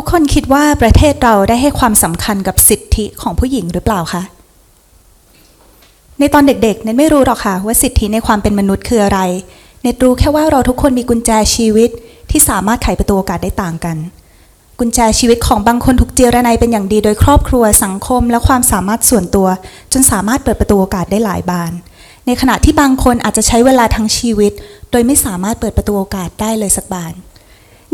ทุกคนคิดว่าประเทศเราได้ให้ความสำคัญกับสิทธิของผู้หญิงหรือเปล่าคะในตอนเด็กๆเน็ตไม่รู้หรอกค่ะว่าสิทธิในความเป็นมนุษย์คืออะไร เน็ตรู้แค่ว่าเราทุกคนมีกุญแจชีวิตที่สามารถไขประตูโอกาสได้ต่างกัน กุญแจชีวิตของบางคนถูกเจรนายเป็นอย่างดีโดยครอบครัวสังคม และความสามารถส่วนตัว จนสามารถเปิดประตูโอกาสได้หลายบาน ในขณะที่บางคนอาจจะใช้เวลาทั้งชีวิต โดยไม่สามารถเปิดประตูโอกาสได้เลยสักบาน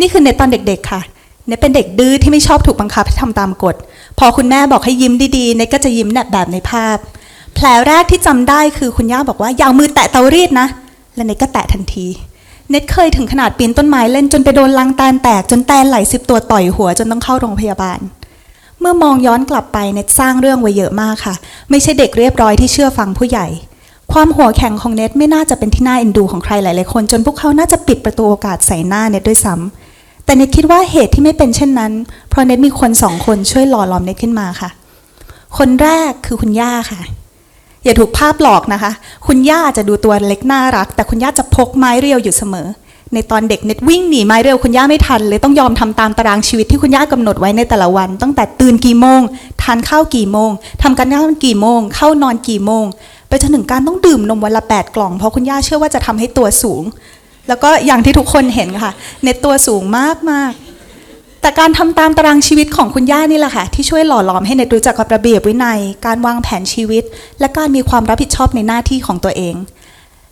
นี่คือเน็ตตอนเด็ก ๆ ค่ะ เน็ตเป็นเด็กดื้อที่ไม่ชอบถูกบังคับให้ทำตามกฎ พอคุณแม่บอกให้ยิ้มดีๆเน็ตก็จะยิ้มแบบแบบในภาพ แผลแรกที่จำได้คือคุณย่าบอกว่าอย่ามือแตะเตารีดนะ และเนตก็แตะทันที เนตเคยถึงขนาดปีนต้นไม้เล่นจนไปโดนลังแตนแตกจนแตนไหลสิบตัวต่อยหัวจนต้องเข้าโรงพยาบาล เมื่อมองย้อนกลับไปเนตสร้างเรื่องไว้เยอะมากค่ะ ไม่ใช่เด็กเรียบร้อยที่เชื่อฟังผู้ใหญ่ ความหัวแข็งของเนตไม่น่าจะเป็นที่น่าเอ็นดูของใครหลายๆคน จนพวกเขาน่าจะปิดประตูโอกาสใส่หน้าเนตด้วยซ้ำ แต่เน็ตคิดว่าเหตุที่ไม่เป็นเช่นนั้น เพราะเน็ตมีคนสองคนช่วยหล่อหลอมเน็ตขึ้นมาค่ะ คนแรกคือคุณย่าค่ะ อย่าถูกภาพหลอกนะคะ คุณย่าจะดูตัวเล็กน่ารัก แต่คุณย่าจะพกไม้เรียวอยู่เสมอ ในตอนเด็กเน็ตวิ่งหนีไม้เรียวคุณย่าไม่ทันเลยต้องยอมทำตามตารางชีวิตที่คุณย่ากำหนดไว้ในแต่ละวัน ตั้งแต่ตื่นกี่โมงทานข้าวกี่โมงทำการบ้านกี่โมง เข้านอนกี่โมง ไปจนถึงการต้องดื่มนมวันละแปดกล่องเพราะคุณย่าเชื่อว่าจะทำให้ตัวสูง แล้วก็อย่างที่ทุกคนเห็นค่ะ เน็ตตัวสูงมากมากแต่การทำตามตารางชีวิตของคุณย่านี่แหละค่ะ ที่ช่วยหล่อหลอมให้เน็ตรู้จักกับระเบียบวินัย การวางแผนชีวิต และการมีความรับผิดชอบในหน้าที่ของตัวเอง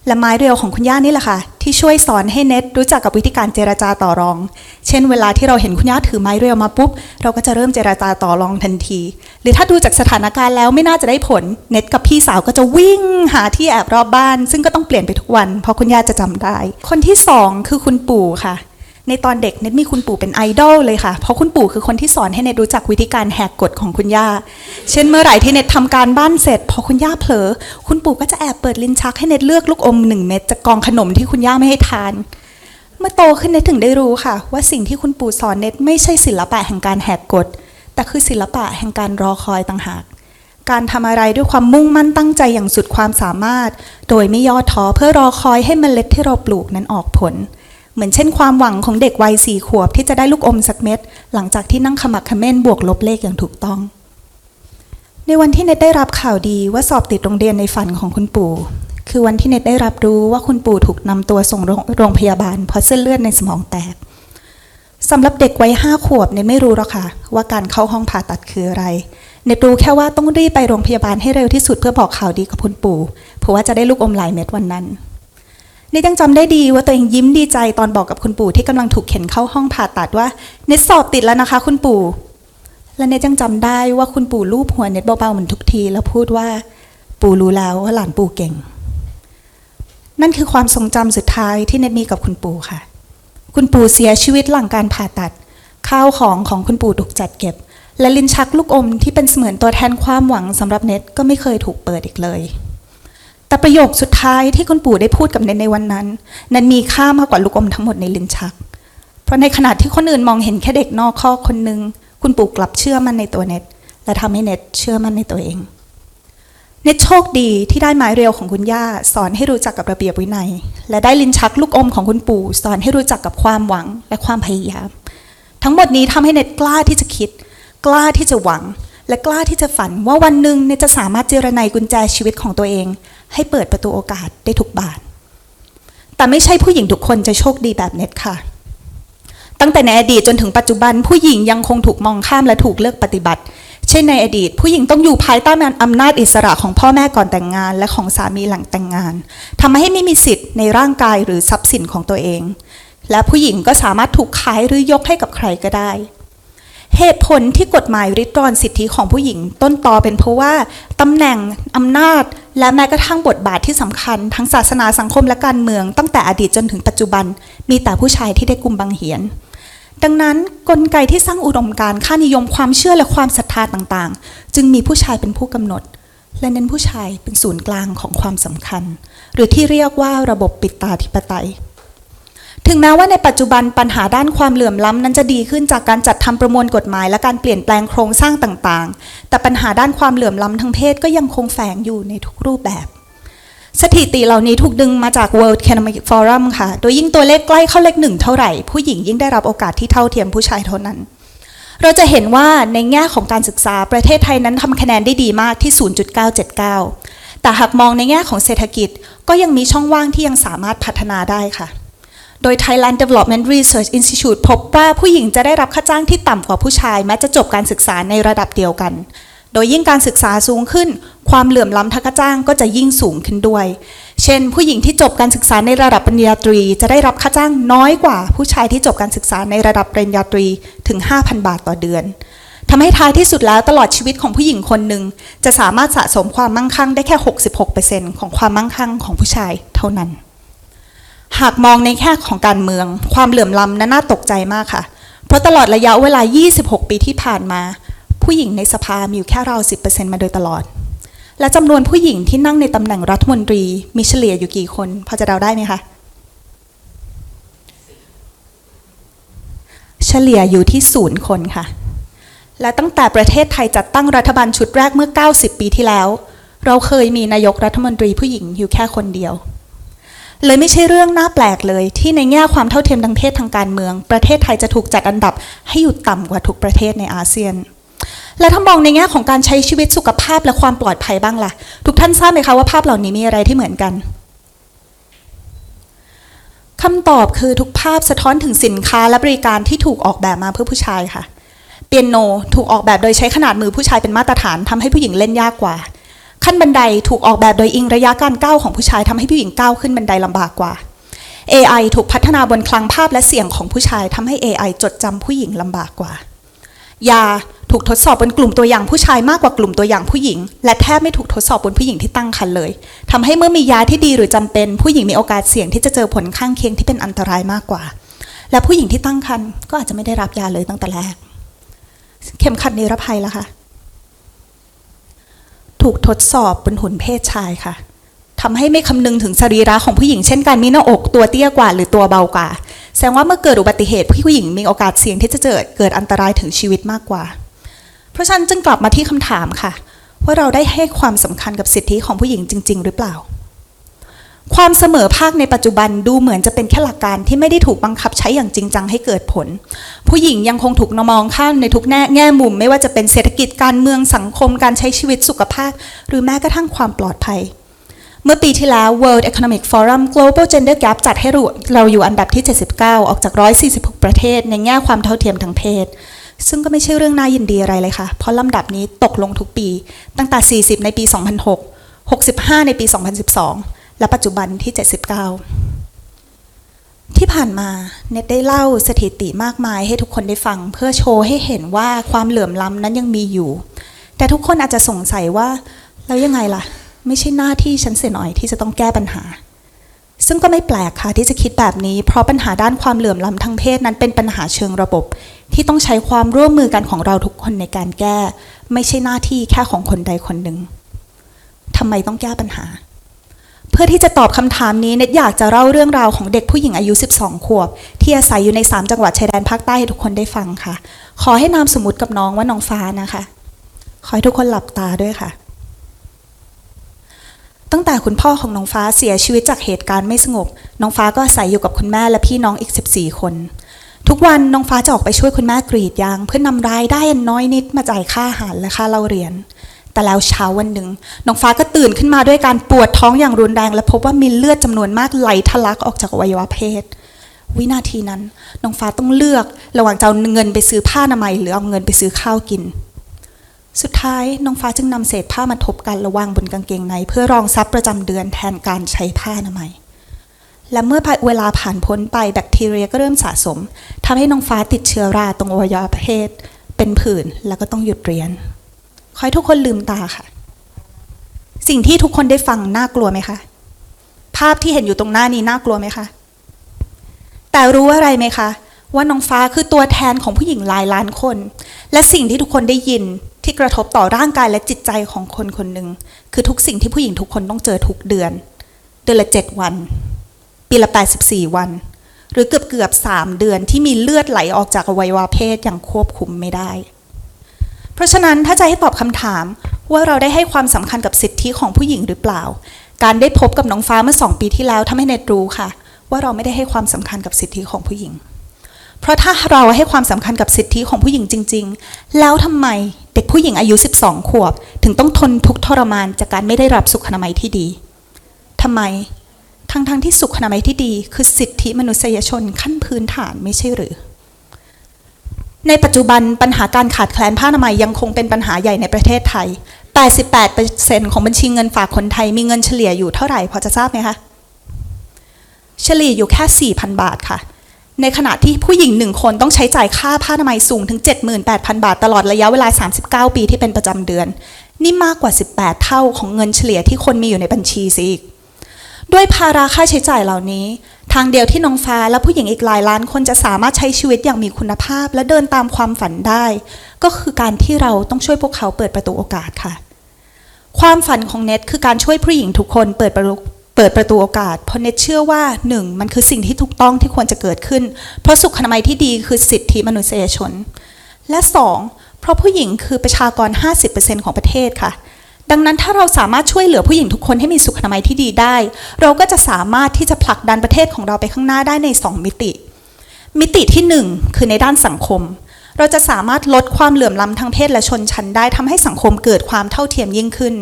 และไม้เรียวของคุณย่านี่แหละค่ะ ที่ช่วยสอนให้เน็ตรู้จักกับวิธีการเจรจาต่อรอง เช่นเวลาที่เราเห็นคุณย่าถือไม้เรียวมาปุ๊บ เราก็จะเริ่มเจรจาต่อรองทันที หรือถ้าดูจากสถานการณ์แล้วไม่น่าจะได้ผล เน็ตกับพี่สาวก็จะวิ่งหาที่แอบรอบบ้าน ซึ่งก็ต้องเปลี่ยนไปทุกวัน เพราะคุณย่าจะจำได้ คนที่สองคือคุณปู่ค่ะ ในตอนเด็กเน็ตมีคุณปู่เป็นไอดอลเลยค่ะ เพราะคุณปู่คือคนที่สอนให้เน็ตรู้จักวิธีการแหกกฎของคุณย่า เช่นเมื่อไหร่ที่เน็ตทำการบ้านเสร็จพอคุณย่าเผลอ คุณปู่ก็จะแอบเปิดลิ้นชักให้เน็ตเลือกลูกอมหนึ่งเม็ดจากกองขนมที่คุณย่าไม่ให้ทาน เมื่อโตขึ้นเน็ตถึงได้รู้ค่ะ ว่าสิ่งที่คุณปู่สอนเน็ตไม่ใช่ศิลปะแห่งการแหกกฎ แต่คือศิลปะแห่งการรอคอยต่างหาก การทำอะไรด้วยความมุ่งมั่นตั้งใจอย่างสุดความสามารถ โดยไม่ย่อท้อเพื่อรอคอยให้เมล็ดที่เราปลูกนั้นออกผล เหมือนเช่นความหวังของเด็กวัยสี่ขวบที่จะได้ลูกอมสักเม็ด หลังจากที่นั่งขมักขม้นบวกลบเลขอย่างถูกต้อง ในวันที่เน็ตได้รับข่าวดีว่าสอบติดโรงเรียนในฝันของคุณปู่ คือวันที่เน็ตได้รับรู้ว่าคุณปู่ถูกนำตัวส่งโรงโรงพยาบาลเพราะเส้นเลือดในสมองแตกสำหรับเด็กวัยห้าขวบเน็ตไม่รู้หรอกค่ะ ว่าการเข้าห้องผ่าตัดคืออะไร เน็ตรู้แค่ว่าต้องรีบไปโรงพยาบาลให้เร็วที่สุดเพื่อบอกข่าวดีกับคุณปู่เพราะว่าจะได้ลูกอมหลายเม็ดวันนั้น เนตยังจำได้ดีว่าตัวเองยิ้มดีใจตอนบอกกับคุณปู่ที่กำลังถูกเข็นเข้าห้องผ่าตัดว่า เนตสอบติดแล้วนะคะ คุณปู่ และเนตยังจำได้ว่าคุณปู่ลูบหัวเนตเบาๆเหมือนทุกที แล้วพูดว่า ปู่รู้แล้วว่าหลานปู่เก่ง นั่นคือความทรงจำสุดท้ายที่เนตมีกับคุณปู่ค่ะ คุณปู่เสียชีวิตหลังการผ่าตัด ข้าวของของคุณปู่ถูกจัดเก็บ และลิ้นชักลูกอมที่เป็นเสมือนตัวแทนความหวังสำหรับเน็ตก็ไม่เคยถูกเปิดอีกเลย แต่ประโยคสุดท้ายที่คุณปู่ได้พูดกับเน็ตในวันนั้น นั้นมีค่ามากกว่าลูกอมทั้งหมดในลิ้นชัก เพราะในขณะที่คนอื่นมองเห็นแค่เด็กนอกข้อคนหนึ่งคุณปู่กลับเชื่อมั่นในตัวเน็ต และทำให้เน็ตเชื่อมั่นในตัวเอง เน็ตโชคดีที่ได้ไม้เรียวของคุณย่า สอนให้รู้จักกับระเบียบวินัย และได้ลิ้นชักลูกอมของคุณปู่สอนให้รู้จักกับความหวังและความพยายาม ทั้งหมดนี้ทำให้เน็ตกล้าที่จะคิด กล้าที่จะหวังและกล้าที่จะฝันว่าวันหนึ่งเน็ตจะสามารถเจรไนกุญแจชีวิตของตัวเอง ให้เปิดประตูโอกาสได้ทุกบาน แต่ไม่ใช่ผู้หญิงทุกคนจะโชคดีแบบเน็ตค่ะ ตั้งแต่ในอดีตจนถึงปัจจุบัน ผู้หญิงยังคงถูกมองข้ามและถูกเลือกปฏิบัติ เช่นในอดีต ผู้หญิงต้องอยู่ภายใต้อำนาจอิสระของพ่อแม่ก่อนแต่งงาน และของสามีหลังแต่งงานทำให้ไม่มีสิทธิ์ในร่างกายหรือทรัพย์สินของตัวเอง และผู้หญิงก็สามารถถูกขายหรือยกให้กับใครก็ได้ เหตุผลที่กฎหมายริดรอนสิทธิของผู้หญิง ต้นตอเป็นเพราะว่าตำแหน่งอำนาจ และแม้กระทั่งบทบาทที่สำคัญ ทั้งศาสนาสังคมและการเมือง ตั้งแต่อดีตจนถึงปัจจุบัน มีแต่ผู้ชายที่ได้กุมบังเหียน ดังนั้นกลไกที่สร้างอุดมการณ์ค่านิยมความเชื่อและความศรัทธาต่างๆ จึงมีผู้ชายเป็นผู้กำหนด และเน้นผู้ชายเป็นศูนย์กลางของความสำคัญ หรือที่เรียกว่าระบบปิดตาธิปไตย ถึงแม้ว่าในปัจจุบันปัญหาด้านความเหลื่อมล้ำนั้นจะดีขึ้นจากการจัดทำประมวลกฎหมาย และการเปลี่ยนแปลงโครงสร้างต่างๆ แต่ปัญหาด้านความเหลื่อมล้ำทางเพศก็ยังคงแฝงอยู่ในทุกรูปแบบ สถิติเหล่านี้ถูกดึงมาจาก World Economic Forum ค่ะ โดยยิ่งตัวเลขใกล้เข้าเลขหนึ่งเท่าไหร่ ผู้หญิงยิ่งได้รับโอกาสที่เท่าเทียมผู้ชายเท่านั้น เราจะเห็นว่าในแง่ของการศึกษาประเทศไทยนั้นทำคะแนนได้ดีมากที่ 0.979 แต่หากมองในแง่ของเศรษฐกิจ ก็ยังมีช่องว่างที่ยังสามารถพัฒนาได้ค่ะ โดย Thailand Development Research Institute พบว่าผู้หญิงจะได้รับค่าจ้างที่ต่ำกว่าผู้ชาย แม้จะจบการศึกษาในระดับเดียวกัน โดยยิ่งการศึกษาสูงขึ้น ความเหลื่อมล้ำทางค่าจ้างก็จะยิ่งสูงขึ้นด้วย เช่น ผู้หญิงที่จบการศึกษาในระดับปริญญาตรี จะได้รับค่าจ้างน้อยกว่า ผู้ชายที่จบการศึกษาในระดับปริญญาตรีถึง 5,000 บาทต่อเดือนทำให้ท้ายที่สุดแล้วตลอดชีวิตของผู้หญิงคนหนึ่งจะสามารถสะสมความมั่งคั่งได้แค่ 66%ของความมั่งคั่งของผู้ชายเท่านั้น หากมองในแค่ของการเมือง ความเหลื่อมล้ำนั้นน่าตกใจมากค่ะ เพราะตลอดระยะเวลา 26 ปีที่ผ่านมา ผู้หญิงในสภามีอยู่แค่ราว 10%มาโดยตลอด และจำนวนผู้หญิงที่นั่งในตำแหน่งรัฐมนตรี มีเฉลี่ยอยู่กี่คน พอจะเดาได้ไหมคะ เฉลี่ยอยู่ที่ศูนย์คนค่ะ และตั้งแต่ประเทศไทยจัดตั้งรัฐบาลชุดแรกเมื่อ 90 ปีที่แล้ว เราเคยมีนายกรัฐมนตรีผู้หญิงอยู่แค่คนเดียว เลยไม่ใช่เรื่องน่าแปลกเลย ที่ในแง่ความเท่าเทียมทางเพศทางการเมือง ประเทศไทยจะถูกจัดอันดับให้อยู่ต่ำกว่าทุกประเทศในอาเซียน และถ้ามองในแง่ของการใช้ชีวิตสุขภาพและความปลอดภัยบ้างล่ะ ทุกท่านทราบไหมคะว่าภาพเหล่านี้มีอะไรที่เหมือนกันคำตอบคือทุกภาพสะท้อนถึงสินค้าและบริการที่ถูกออกแบบมาเพื่อผู้ชายค่ะ เปียโนถูกออกแบบโดยใช้ขนาดมือผู้ชายเป็นมาตรฐานทำให้ผู้หญิงเล่นยากกว่า ขั้นบันไดถูกออกแบบโดยอิงระยะการก้าวของผู้ชายทำให้ผู้หญิงก้าวขึ้นบันไดลำบากกว่า AI ถูกพัฒนาบนคลังภาพและเสียงของผู้ชายทำให้ AI จดจำผู้หญิงลำบากกว่า ยาถูกทดสอบบนกลุ่มตัวอย่างผู้ชายมากกว่ากลุ่มตัวอย่างผู้หญิง และแทบไม่ถูกทดสอบบนผู้หญิงที่ตั้งครรภ์เลยทำให้เมื่อมียาที่ดีหรือจำเป็น ผู้หญิงมีโอกาสเสี่ยงที่จะเจอผลข้างเคียงที่เป็นอันตรายมากกว่า และผู้หญิงที่ตั้งครรภ์ก็อาจจะไม่ได้รับยาเลยตั้งแต่แรก เข็มขัดนิรภัยละคะ ถูกทดสอบบนหุ่นเพศชายค่ะทำให้ไม่คำนึงถึงสรีระของผู้หญิงเช่นการมีหน้าอกตัวเตี้ยกว่า หรือตัวเบากว่า แสดงว่าเมื่อเกิดอุบัติเหตุผู้หญิงมีโอกาสเสี่ยงที่จะเกิดเกิดอันตรายถึงชีวิตมากกว่า เพราะฉะนั้นจึงกลับมาที่คำถามค่ะ ว่าเราได้ให้ความสำคัญกับสิทธิของผู้หญิงจริง ๆ หรือเปล่า ความเสมอภาคในปัจจุบันดูเหมือนจะเป็นแค่หลักการที่ไม่ได้ถูกบังคับใช้อย่างจริงจังให้เกิดผล ผู้หญิงยังคงถูกมองข้ามในทุกแง่แง่มุม ไม่ว่าจะเป็นเศรษฐกิจการเมืองสังคมการใช้ชีวิตสุขภาพ หรือแม้กระทั่งความปลอดภัย เมื่อปีที่แล้ว World Economic Forum Global Gender Gap จัดให้เราอยู่อันดับที่ 79 ออกจาก 146 ประเทศ ในแง่ความเท่าเทียมทางเพศ ซึ่งก็ไม่ใช่เรื่องน่ายินดีอะไรเลยค่ะ เพราะลำดับนี้ตกลงทุกปี ตั้งแต่ 40 ในปี 2006 65 ในปี 2012 และปัจจุบันที่ 79 ที่ผ่านมาเน็ตได้เล่าสถิติมากมายให้ทุกคนได้ฟัง เพื่อโชว์ให้เห็นว่าความเหลื่อมล้ำนั้นยังมีอยู่ แต่ทุกคนอาจจะสงสัยว่า แล้วยังไงล่ะ ไม่ใช่หน้าที่ฉันเสียหน่อยที่จะต้องแก้ปัญหา ซึ่งก็ไม่แปลกค่ะที่จะคิดแบบนี้ เพราะปัญหาด้านความเหลื่อมล้ำทางเพศนั้นเป็นปัญหาเชิงระบบ ที่ต้องใช้ความร่วมมือกันของเราทุกคนในการแก้ ไม่ใช่หน้าที่แค่ของคนใดคนหนึ่งทำไมต้องแก้ปัญหา เพื่อที่จะตอบคำถามนี้เน็ตอยากจะเล่าเรื่องราวของเด็กผู้หญิงอายุ 12 ขวบ ที่อาศัยอยู่ใน 3 จังหวัดชายแดนภาคใต้ให้ทุกคนได้ฟังค่ะ ขอให้นามสมมติกับน้องว่าน้องฟ้านะคะ ขอให้ทุกคนหลับตาด้วยค่ะ ตั้งแต่คุณพ่อของน้องฟ้าเสียชีวิตจากเหตุการณ์ไม่สงบ น้องฟ้าก็อาศัยอยู่กับคุณแม่และพี่น้องอีก 14 คน ทุกวันน้องฟ้าจะออกไปช่วยคุณแม่กรีดยาง เพื่อนำรายได้น้อยนิดมาจ่ายค่าอาหารและค่าเล่าเรียน แต่แล้วเช้าวันหนึ่งน้องฟ้าก็ตื่นขึ้นมาด้วยการปวดท้องอย่างรุนแรง และพบว่ามีเลือดจำนวนมากไหลทะลักออกจากอวัยวะเพศ วินาทีนั้นน้องฟ้าต้องเลือกระหว่างจะเอาเงินไปซื้อผ้าอนามัยหรือเอาเงินไปซื้อข้าวกิน สุดท้ายน้องฟ้าจึงนำเศษผ้ามาทบกันระวางบนกางเกงใน เพื่อรองทรัพย์ประจำเดือนแทนการใช้ผ้าอนามัยและเมื่อเวลาผ่านพ้นไปแบคทีเรียก็เริ่มสะสมทำให้น้องฟ้าติดเชื้อราตรงอวัยวะเพศ เป็นผื่นแล้วก็ต้องหยุดเรียน ขอให้ทุกคนลืมตาค่ะ สิ่งที่ทุกคนได้ฟังน่ากลัวไหมคะ ภาพที่เห็นอยู่ตรงหน้านี้น่ากลัวไหมคะ แต่รู้อะไรไหมคะ ว่าน้องฟ้าคือตัวแทนของผู้หญิงหลายล้านคน และสิ่งที่ทุกคนได้ยินที่กระทบต่อร่างกายและจิตใจของคนคนหนึ่งคือทุกสิ่งที่ผู้หญิงทุกคนต้องเจอทุกเดือน เดือนละเจ็ดวัน ปีละ 84 วัน หรือเกือบเกือบสามเดือนที่มีเลือดไหลออกจากอวัยวะเพศอย่างควบคุมไม่ได้ เพราะฉะนั้นถ้าจะให้ตอบคำถามว่าเราได้ให้ความสำคัญกับสิทธิของผู้หญิงหรือเปล่า การได้พบกับน้องฟ้าเมื่อสองปีที่แล้วทำให้เนตรู้ค่ะ ว่าเราไม่ได้ให้ความสำคัญกับสิทธิของผู้หญิง เพราะถ้าเราให้ความสำคัญกับสิทธิของผู้หญิงจริง ๆ แล้วทำไมเด็กผู้หญิงอายุ 12 ขวบ ถึงต้องทนทุกทรมานจากการไม่ได้รับสุขอนามัยที่ดีทำไมทั้งๆที่สุขอนามัยที่ดี คือสิทธิมนุษยชนขั้นพื้นฐานไม่ใช่หรือ ในปัจจุบันปัญหาการขาดแคลนผ้าอนามัยยังคงเป็นปัญหาใหญ่ในประเทศไทย 88%ของบัญชีเงินฝากคนไทยมีเงินเฉลี่ยอยู่เท่าไหร่พอจะทราบไหมคะ เฉลี่ยอยู่แค่ 4,000 บาทค่ะ ในขณะที่ผู้หญิงหนึ่งคนต้องใช้จ่ายค่าผ้าอนามัยสูงถึง 78,000 บาท ตลอดระยะเวลา 39 ปีที่เป็นประจำเดือน นี่มากกว่า 18 เท่าของเงินเฉลี่ยที่คนมีอยู่ในบัญชีซิอีก ด้วยภาระค่าใช้จ่ายเหล่านี้ ทางเดียวที่น้องฟ้าและผู้หญิงอีกหลายล้านคนจะสามารถใช้ชีวิตอย่างมีคุณภาพ และเดินตามความฝันได้ ก็คือการที่เราต้องช่วยพวกเขาเปิดประตูโอกาสค่ะ ความฝันของเน็ตคือการช่วยผู้หญิงทุกคนเปิดประตูเปิดประตูโอกาส เพราะเน็ตเชื่อว่าหนึ่งมันคือสิ่งที่ถูกต้องที่ควรจะเกิดขึ้น เพราะสุขอนามัยที่ดีคือสิทธิมนุษยชน และสองเพราะผู้หญิงคือประชากร 50%ของประเทศค่ะ ดังนั้นถ้าเราสามารถช่วยเหลือผู้หญิงทุกคนให้มีสุขอนามัยที่ดีได้ เราก็จะสามารถที่จะผลักดันประเทศของเราไปข้างหน้าได้ใน 2 มิติ มิติที่ 1 คือในด้านสังคม เราจะสามารถลดความเหลื่อมล้ำทางเพศและชนชั้นได้ทำให้สังคมเกิดความเท่าเทียมยิ่งขึ้น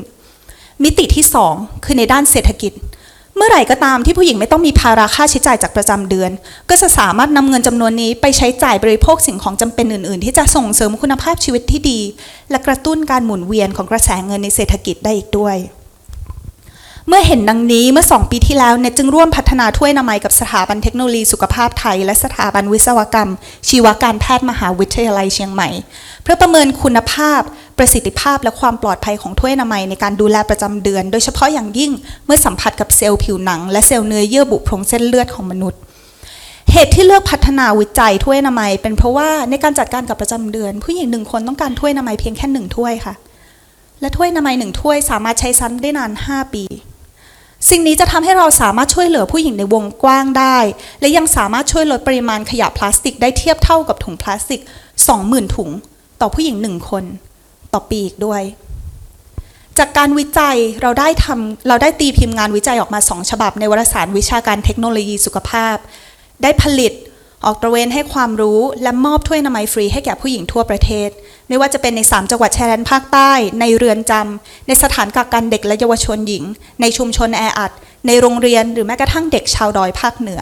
มิติที่ 2 คือในด้านเศรษฐกิจเมื่อไหร่ก็ตามที่ผู้หญิงไม่ต้องมีภาระค่าใช้จ่ายจากประจำเดือน ก็จะสามารถนำเงินจำนวนนี้ไปใช้จ่ายบริโภคสิ่งของจำเป็นอื่น ๆ ที่จะส่งเสริมคุณภาพชีวิตที่ดี และกระตุ้นการหมุนเวียนของกระแสเงินในเศรษฐกิจได้อีกด้วย เมื่อเห็นดังนี้เมื่อ 2 ปีที่แล้วเนยจึงร่วมพัฒนาถ้วยนามัยกับสถาบันเทคโนโลยีสุขภาพไทย และสถาบันวิศวกรรม ชีวการแพทย์มหาวิทยาลัยเชียงใหม่ เพื่อประเมินคุณภาพ ประสิทธิภาพและความปลอดภัยของถ้วยนามัยในการดูแลประจำเดือน โดยเฉพาะอย่างยิ่งเมื่อสัมผัสกับเซลล์ผิวหนัง และเซลล์เนื้อเยื่อบุโพรงเส้นเลือดของมนุษย์เหตุที่เลือกพัฒนาวิจัยถ้วยนามัย เป็นเพราะว่าในการจัดการกับประจำเดือน ผู้หญิงหนึ่งคนต้องการถ้วยนามัยเพียงแค่หนึ่งถ้วยค่ะ และถ้วยนามัยหนึ่งถ้วยสามารถใช้ซ้ำได้นาน 5 ปี สิ่งนี้จะทำให้เราสามารถช่วยเหลือผู้หญิงในวงกว้างได้ และยังสามารถช่วยลดปริมาณขยะพลาสติกได้เทียบเท่ากับถุงพลาสติก 20,000 ถุง ต่อผู้หญิงหนึ่งคน ต่อปีอีกด้วย จากการวิจัยเราได้ทำเราได้ตีพิมพ์งานวิจัยออกมา 2 ฉบับในวารสารวิชาการเทคโนโลยีสุขภาพ ได้ผลิต ออกตระเวนให้ความรู้และมอบถ้วยนามัยฟรีให้แก่ผู้หญิงทั่วประเทศ ไม่ว่าจะเป็นใน 3 จังหวัดชายแดนภาคใต้ ในเรือนจำในสถานกักกันเด็กและเยาวชนหญิง ในชุมชนแออัด ในโรงเรียนหรือแม้กระทั่งเด็กชาวดอยภาคเหนือ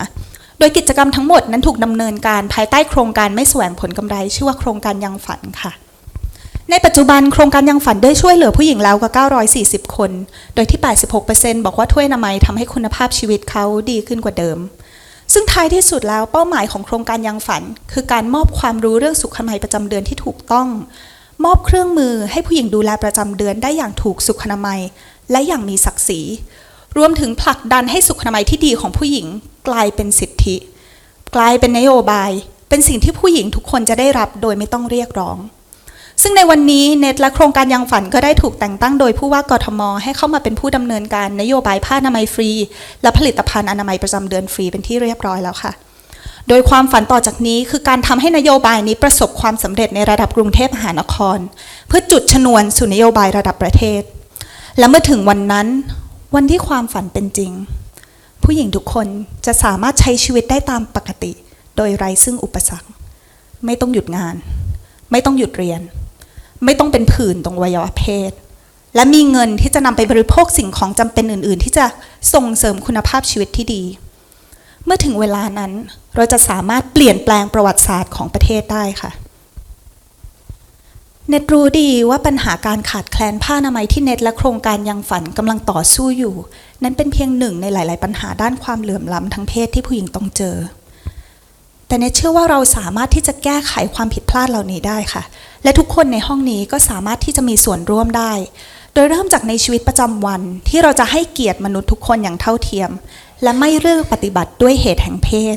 โดยกิจกรรมทั้งหมดนั้นถูกดำเนินการภายใต้โครงการไม่แสวงผลกำไรชื่อว่าโครงการยังฝันค่ะในปัจจุบันโครงการยังฝันได้ช่วยเหลือผู้หญิงแล้วกว่า 940 คน โดยที่ 86%บอกว่าถ้วยนามัยทำให้คุณภาพชีวิตเขาดีขึ้นกว่าเดิม ซึ่งท้ายที่สุดแล้วเป้าหมายของโครงการยังฝัน คือการมอบความรู้เรื่องสุขอนามัยประจำเดือนที่ถูกต้อง มอบเครื่องมือให้ผู้หญิงดูแลประจำเดือนได้อย่างถูกสุขอนามัย และอย่างมีศักดิ์ศรีรวมถึงผลักดันให้สุขอนามัยที่ดีของผู้หญิง กลายเป็นสิทธิ กลายเป็นนโยบาย เป็นสิ่งที่ผู้หญิงทุกคนจะได้รับโดยไม่ต้องเรียกร้อง ซึ่งในวันนี้เน็ตและโครงการยังฝันก็ได้ถูกแต่งตั้งโดยผู้ว่ากทม ให้เข้ามาเป็นผู้ดำเนินการนโยบายผ้าอนามัยฟรี และผลิตภัณฑ์อนามัยประจำเดือนฟรีเป็นที่เรียบร้อยแล้วค่ะ โดยความฝันต่อจากนี้คือการทำให้นโยบายนี้ประสบความสำเร็จในระดับกรุงเทพมหานคร เพื่อจุดชนวนสู่นโยบายระดับประเทศ และเมื่อถึงวันนั้น วันที่ความฝันเป็นจริง ผู้หญิงทุกคนจะสามารถใช้ชีวิตได้ตามปกติ โดยไร้ซึ่งอุปสรรค ไม่ต้องหยุดงาน ไม่ต้องหยุดเรียน ไม่ต้องเป็นผื่นตรงวัยวะเพศ และมีเงินที่จะนำไปบริโภคสิ่งของจำเป็นอื่น ๆ ที่จะส่งเสริมคุณภาพชีวิตที่ดี เมื่อถึงเวลานั้นเราจะสามารถเปลี่ยนแปลงประวัติศาสตร์ของประเทศได้ค่ะเน็ตรู้ดีว่าปัญหาการขาดแคลนผ้าอนามัยที่เน็ตและโครงการยังฝันกำลังต่อสู้อยู่ นั้นเป็นเพียงหนึ่งในหลาย ๆ ปัญหาด้านความเหลื่อมล้ำทางเพศที่ผู้หญิงต้องเจอ แต่เนเชื่อว่าเราสามารถที่จะแก้ไขความผิดพลาดเหล่านี้ได้ค่ะ และทุกคนในห้องนี้ก็สามารถที่จะมีส่วนร่วมได้ โดยเริ่มจากในชีวิตประจำวันที่เราจะให้เกียรติมนุษย์ทุกคนอย่างเท่าเทียม และไม่เลือกปฏิบัติด้วยเหตุแห่งเพศ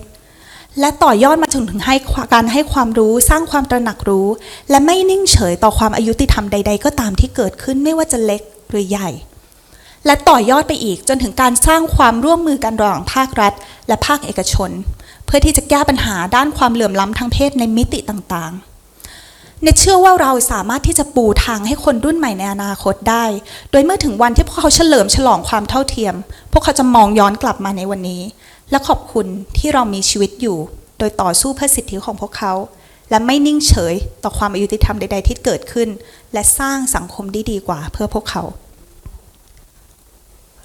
และต่อยอดมาจนถึงให้การให้ความรู้สร้างความตระหนักรู้ และไม่นิ่งเฉยต่อความอายุติธรรมใด ๆ ก็ตามที่เกิดขึ้นไม่ว่าจะเล็กหรือใหญ่และต่อยอดไปอีกจนถึงการสร้างความร่วมมือกันระหว่างภาครัฐ และภาคเอกชน พื่อที่จะแก้ปัญหาด้านความเหลื่อมล้ำทางเพศในมิติต่างๆเนเชื่อว่าเราสามารถที่จะปูทางให้คนรุ่นใหม่ในอนาคตได้ โดยเมื่อถึงวันที่พวกเขาเฉลิมฉลองความเท่าเทียม พวกเขาจะมองย้อนกลับมาในวันนี้ และขอบคุณที่เรามีชีวิตอยู่ โดยต่อสู้เพื่อสิทธิของพวกเขา และไม่นิ่งเฉยต่อความอายุติธรรมใด ๆ ที่เกิดขึ้น และสร้างสังคมที่ดีกว่าเพื่อพวกเขา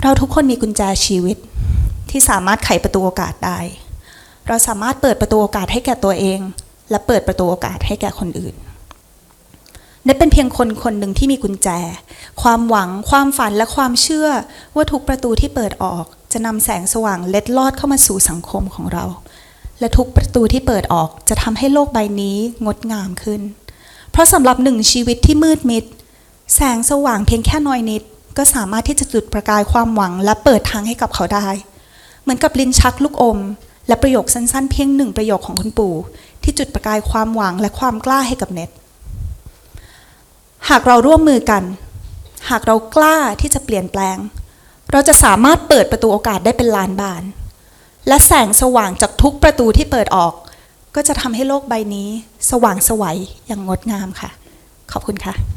เราทุกคนมีกุญแจชีวิตที่สามารถไขประตูโอกาสได้ เราสามารถเปิดประตูโอกาสให้แก่ตัวเอง และเปิดประตูโอกาสให้แก่คนอื่นเนเป็นเพียงคนคนหนึ่งที่มีกุญแจ ความหวัง ความฝันและความเชื่อว่าทุกประตูที่เปิดออก จะนำแสงสว่างเล็ดลอดเข้ามาสู่สังคมของเรา และทุกประตูที่เปิดออกจะทำให้โลกใบนี้งดงามขึ้น เพราะสำหรับหนึ่งชีวิตที่มืดมิด แสงสว่างเพียงแค่น้อยนิด ก็สามารถที่จะจุดประกายความหวังและเปิดทางให้กับเขาได้ เหมือนกับลิ้นชักลูกอม และประโยคสั้นๆ เพียงหนึ่งประโยคของคุณปู่ ที่จุดประกายความหวังและความกล้าให้กับเน็ต หากเราร่วมมือกัน หากเรากล้าที่จะเปลี่ยนแปลง เราจะสามารถเปิดประตูโอกาสได้เป็นล้านบาน และแสงสว่างจากทุกประตูที่เปิดออก ก็จะทำให้โลกใบนี้ สว่างไสวัยอย่างงดงามค่ะ ขอบคุณค่ะ